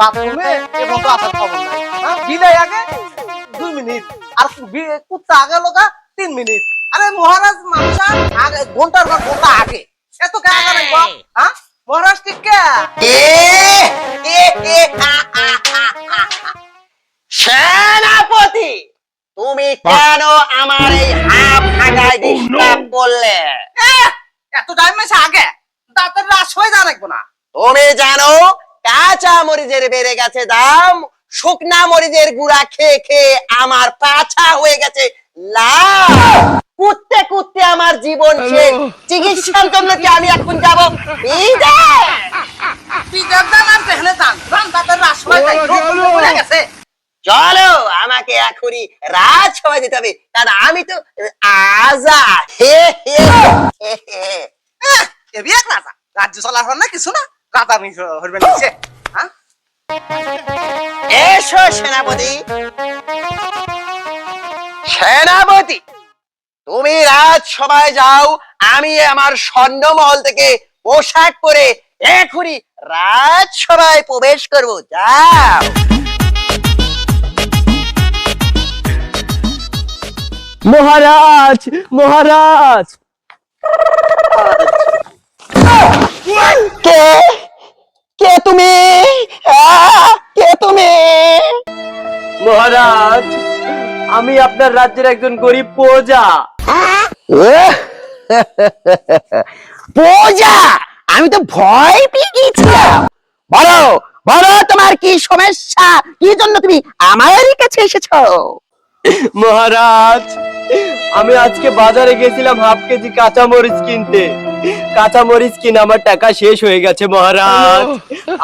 বাথরুমে এবং খবর নাই। হ্যাঁ? বিদায় আগে দুই মিনিট। আর কুত্তা আগে লোকা তিন মিনিট। আরে মহারাজ মানুষা আগে ঘণ্টার পর ঘণ্টা আগে। এত কে আগে রাখব হ্যাঁ? মহারাজ ঠিক কে? সেনাপতি তুমি কেন আমার এই হাফ ভাগায় ডিস্টার্ব করলে? এত টাইম আগে। দাঁতের রাস হয়ে যা রাখব না। তুমি জানো কাঁচা মরিচের বেড়ে গেছে দাম শুকনা মরিচের গুঁড়া খেয়ে খেয়ে আমার পাছা হয়ে গেছে লাল কুত্তে কুত্তে আমার জীবন শেষ। চিকিৎসার জন্য কি আমি এখন যাব? হয়ে চলো আমাকে এখনই রাজ সবাই দিতে হবে। কারণ আমি তো আজাদ। হে হে রাজ্য চলার হল না কিছু না। হইবে নিচে। হ্যাঁ? এসো সেনাপতি। সেনাপতি তুমি রাজসভায় যাও আমি আমার স্বর্ণমহল থেকে পোশাক পরে এখনই রাজসভায় প্রবেশ করব। যাও। মহারাজ মহারাজ! কে? মহারাজ আমি আপনার রাজ্যের একজন গরিব প্রজা। পূজা আমি তো ভয় পেয়ে গিয়েছিলাম। বলো বলো তোমার কি সমস্যা? কি জন্য তুমি আমার কাছে এসেছ? মহারাজ আমি আজকে বাজারে গেছিলাম হাফ কেজি কাঁচা মরিচ কিনতে। কাঁচা মরিচ কিনে আমার টাকা শেষ হয়ে গেছে মহারাজ।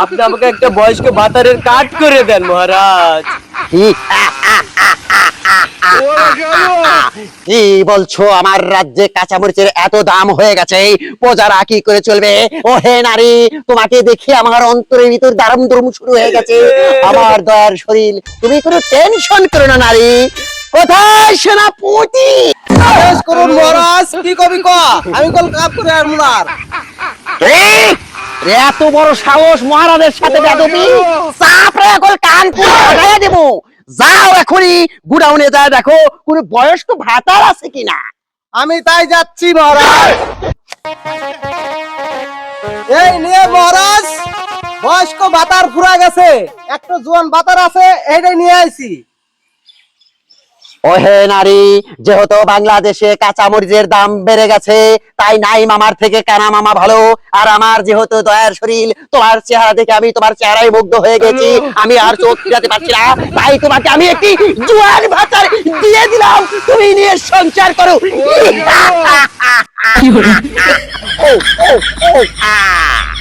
আপনি আমাকে একটা বয়স্ক ভাতারের কাট করে দেন মহারাজ। কি বলছো? আমার রাজ্যে কাঁচামরিচের এত দাম হয়ে গেছে। প্রজারা কি করে চলবে? ও হে নারী তোমাকে দেখে আমার অন্তরের ভিতর দারুম দরম শুরু হয়ে গেছে। আমার দয়ার শরীর তুমি কোনো টেনশন করো না নারী। কোথায় সেনাপতি? করুন মহারাজ কি কবি ক আমি কল কাপ করে আর মুলার এত বড় সাহস মহারাজের সাথে বেদবি চাপড়ে এখন কান পুরো ফাটাইয়া দেবো। যাও এখনই, গুডাউনে যায় দেখো, কোন বয়স্ক ভাতার আছে কিনা। আমি তাই যাচ্ছি, মহারাজ। এই নিয়ে, মহারাজ, বয়স্ক বাতার ফুরা গেছে। একটা জোয়ান বাতার আছে, এইটাই নিয়ে আইছি। ওহে নারী যেহেতু বাংলাদেশে কাঁচামরিচের দাম বেড়ে গেছে তাই নাই মামার থেকে কানা মামা ভালো। আর আমার যেহেতু দয়ার শরীর তোমার চেহারা দেখে আমি তোমার চেহারায় মুগ্ধ হয়ে গেছি। আমি আর চোখ ফিরাতে পারছি না। তাই তোমাকে আমি একটি জোয়ান ভাতার দিয়ে দিলাম। তুমি নিয়ে সঞ্চার করো। ও, ও, ও, আ।